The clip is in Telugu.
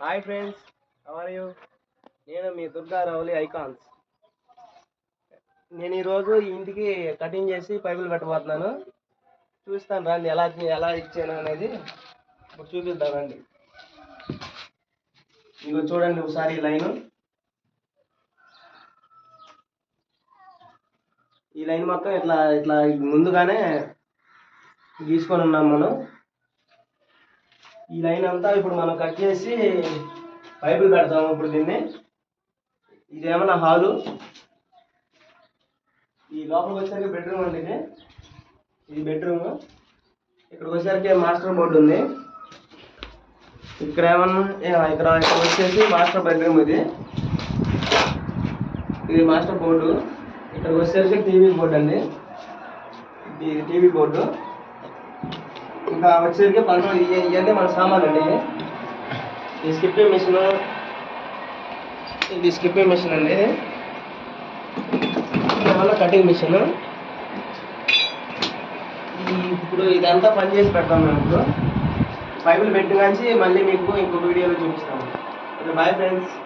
హాయ్ ఫ్రెండ్స్ ఆర్ యూ నేను మీ దుర్గారావులి ఐకాన్స్. నేను ఈరోజు ఇంటికి కటింగ్ చేసి పైపులు పెట్టబోతున్నాను. చూస్తాను రండి ఎలా ఎలా ఇచ్చాను అనేది. ఇప్పుడు చూపిద్దాం రండి. ఇగో చూడండి ఒకసారి లైన్. ఈ లైన్ మొత్తం ఇట్లా ఇట్లా ముందుగానే గీసుకొని ఉన్నాం మనం. ఈ లైన్ అంతా ఇప్పుడు మనం కట్ చేసి పైపులు పెడతాము ఇప్పుడు దీన్ని. ఇది ఏమన్నా హాలు? ఈ లోపలికి వచ్చేసరికి బెడ్రూమ్ అండి ఇది. ఇది బెడ్రూమ్. ఇక్కడికి వచ్చేసరికి మాస్టర్ బోర్డు ఉంది. ఇక్కడ ఏమన్నా? ఇక్కడ ఇక్కడ వచ్చేసి మాస్టర్ బెడ్రూమ్ ఇది. ఇది మాస్టర్ బోర్డు. ఇక్కడికి వచ్చేసరికి టీవీ బోర్డు అండి. ఇది టీవీ బోర్డు. ఇంకా వచ్చేసరికి పనులు ఇవన్నీ మన సామాన్ అండి ఈ స్కిప్పింగ్ మిషన్ ఇది స్కిప్పింగ్ మిషన్ అండి దానివల్ల కటింగ్ మిషన్. ఇప్పుడు ఇదంతా పని చేసి పెడతాం మేము ఇప్పుడు. బైబిల్ పెట్టి మళ్ళీ మీకు ఇంకో వీడియోలో చూపిస్తాము ఓకే బాయ్ ఫ్రెండ్స్.